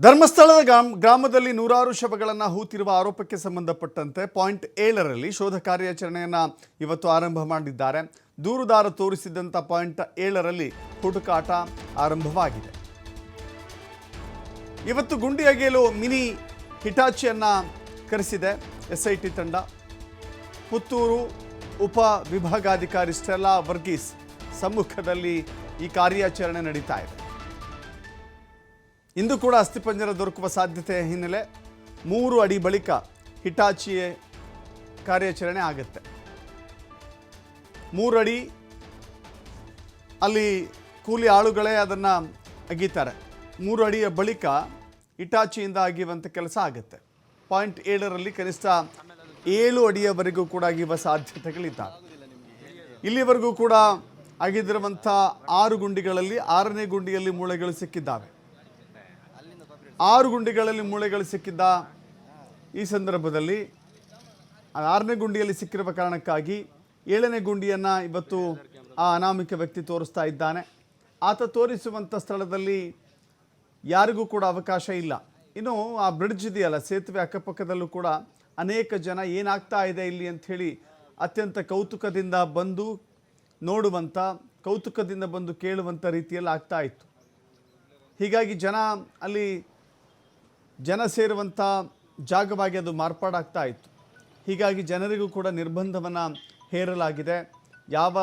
ಧರ್ಮಸ್ಥಳದ ಗ್ರಾಮ, ಗ್ರಾಮದಲ್ಲಿ ನೂರಾರು ಶವಗಳನ್ನು ಹೂತಿರುವ ಆರೋಪಕ್ಕೆ ಸಂಬಂಧಪಟ್ಟಂತೆ ಪಾಯಿಂಟ್ ಏಳರಲ್ಲಿ ಶೋಧ ಕಾರ್ಯಾಚರಣೆಯನ್ನು ಇವತ್ತು ಆರಂಭ ಮಾಡಿದ್ದಾರೆ. ದೂರುದಾರ ತೋರಿಸಿದಂಥ ಪಾಯಿಂಟ್ ಏಳರಲ್ಲಿ ಹುಡುಕಾಟ ಆರಂಭವಾಗಿದೆ. ಇವತ್ತು ಗುಂಡಿ ಅಗೆಯಲು ಮಿನಿ ಹಿಟಾಚಿಯನ್ನು ಕರೆಸಿದೆ ಎಸ್ ಐ ಟಿ ತಂಡ. ಪುತ್ತೂರು ಉಪ ವಿಭಾಗಾಧಿಕಾರಿ ಸ್ಟೆಲ್ಲಾ ವರ್ಗೀಸ್ ಸಮ್ಮುಖದಲ್ಲಿ ಈ ಕಾರ್ಯಾಚರಣೆ ನಡೀತಾ ಇದೆ. ಇಂದು ಕೂಡ ಅಸ್ಥಿಪಂಜರ ದೊರಕುವ ಸಾಧ್ಯತೆ ಹಿನ್ನೆಲೆ ಮೂರು ಅಡಿ ಬಳಿಕ ಹಿಟಾಚಿಯ ಕಾರ್ಯಾಚರಣೆ ಆಗುತ್ತೆ. ಮೂರು ಅಡಿ ಅಲ್ಲಿ ಕೂಲಿ ಆಳುಗಳೇ ಅದನ್ನು ಅಗೀತಾರೆ. ಮೂರು ಅಡಿಯ ಬಳಿಕ ಹಿಟಾಚಿಯಿಂದ ಅಗಿಯುವಂಥ ಕೆಲಸ ಆಗುತ್ತೆ. ಪಾಯಿಂಟ್ ಏಳರಲ್ಲಿ ಕನಿಷ್ಠ ಏಳು ಅಡಿಯವರೆಗೂ ಕೂಡ ಅಗಿಯುವ ಸಾಧ್ಯತೆಗಳಿದ್ದಾವೆ. ಇಲ್ಲಿವರೆಗೂ ಕೂಡ ಅಗಿದಿರುವಂಥ ಆರು ಗುಂಡಿಗಳಲ್ಲಿ ಆರನೇ ಗುಂಡಿಯಲ್ಲಿ ಮೂಳೆಗಳು ಸಿಕ್ಕಿದ್ದಾವೆ. ಆರು ಗುಂಡಿಗಳಲ್ಲಿ ಮೂಳೆಗಳು ಸಿಕ್ಕಿದ್ದ ಈ ಸಂದರ್ಭದಲ್ಲಿ ಆರನೇ ಗುಂಡಿಯಲ್ಲಿ ಸಿಕ್ಕಿರುವ ಕಾರಣಕ್ಕಾಗಿ ಏಳನೇ ಗುಂಡಿಯನ್ನು ಇವತ್ತು ಆ ಅನಾಮಿಕ ವ್ಯಕ್ತಿ ತೋರಿಸ್ತಾ ಇದ್ದಾನೆ. ಆತ ತೋರಿಸುವಂಥ ಸ್ಥಳದಲ್ಲಿ ಯಾರಿಗೂ ಕೂಡ ಅವಕಾಶ ಇಲ್ಲ. ಇನ್ನು ಆ ಬ್ರಿಡ್ಜ್ ಇದೆಯಲ್ಲ, ಸೇತುವೆ ಅಕ್ಕಪಕ್ಕದಲ್ಲೂ ಕೂಡ ಅನೇಕ ಜನ ಏನಾಗ್ತಾ ಇದೆ ಇಲ್ಲಿ ಅಂಥೇಳಿ ಅತ್ಯಂತ ಕೌತುಕದಿಂದ ಬಂದು ನೋಡುವಂಥ ಕೌತುಕದಿಂದ ಬಂದು ಕೇಳುವಂಥ ರೀತಿಯಲ್ಲಿ ಆಗ್ತಾ ಇತ್ತು. ಹೀಗಾಗಿ ಜನ ಅಲ್ಲಿ ಜನ ಸೇರುವಂಥ ಜಾಗವಾಗಿ ಅದು ಮಾರ್ಪಾಡಾಗ್ತಾ ಇತ್ತು. ಹೀಗಾಗಿ ಜನರಿಗೂ ಕೂಡ ನಿರ್ಬಂಧವನ್ನು ಹೇರಲಾಗಿದೆ. ಯಾವ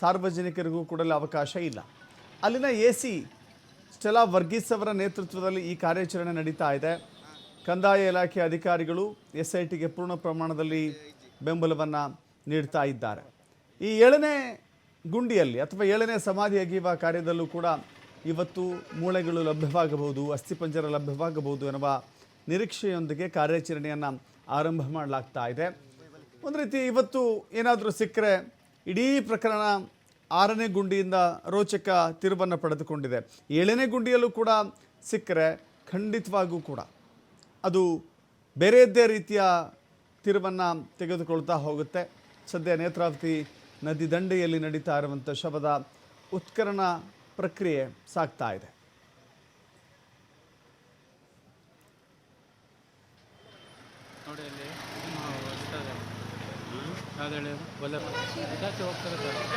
ಸಾರ್ವಜನಿಕರಿಗೂ ಕೂಡ ಅವಕಾಶ ಇಲ್ಲ. ಅಲ್ಲಿನ ಎ ಸಿ ಸ್ಟೆಲಾ ವರ್ಗೀಸ್ ಅವರ ನೇತೃತ್ವದಲ್ಲಿ ಈ ಕಾರ್ಯಾಚರಣೆ ನಡೀತಾ ಇದೆ. ಕಂದಾಯ ಇಲಾಖೆ ಅಧಿಕಾರಿಗಳು ಎಸ್ ಐ ಟಿಗೆ ಪೂರ್ಣ ಪ್ರಮಾಣದಲ್ಲಿ ಬೆಂಬಲವನ್ನು ನೀಡ್ತಾ ಇದ್ದಾರೆ. ಈ ಏಳನೇ ಗುಂಡಿಯಲ್ಲಿ ಅಥವಾ ಏಳನೇ ಸಮಾಧಿ ಅಗೆಯುವ ಕಾರ್ಯದಲ್ಲೂ ಕೂಡ ಇವತ್ತು ಮೂಳೆಗಳು ಲಭ್ಯವಾಗಬಹುದು ಅಸ್ಥಿಪಂಜರ ಲಭ್ಯವಾಗಬಹುದು ಎನ್ನುವ ನಿರೀಕ್ಷೆಯೊಂದಿಗೆ ಕಾರ್ಯಾಚರಣೆಯನ್ನು ಆರಂಭ ಮಾಡಲಾಗ್ತಾ ಇದೆ. ಒಂದು ರೀತಿ ಇವತ್ತು ಏನಾದರೂ ಸಿಕ್ಕರೆ ಇಡೀ ಪ್ರಕರಣ ಆರನೇ ಗುಂಡಿಯಿಂದ ರೋಚಕ ತಿರುವನ್ನು ಪಡೆದುಕೊಂಡಿದೆ. ಏಳನೇ ಗುಂಡಿಯಲ್ಲೂ ಕೂಡ ಸಿಕ್ಕರೆ ಖಂಡಿತವಾಗೂ ಕೂಡ ಅದು ಬೇರೆಯದ್ದೇ ರೀತಿಯ ತಿರುವನ್ನು ತೆಗೆದುಕೊಳ್ತಾ ಹೋಗುತ್ತೆ. ಸದ್ಯ ನೇತ್ರಾವತಿ ನದಿ ದಂಡೆಯಲ್ಲಿ ನಡೀತಾ ಇರುವಂಥ ಶವದ ಉತ್ಕರಣ ಪ್ರಕ್ರಿಯೆ ಸಾಗ್ತಾ ಇದೆ. ನೋಡಿ ಅಲ್ಲಿ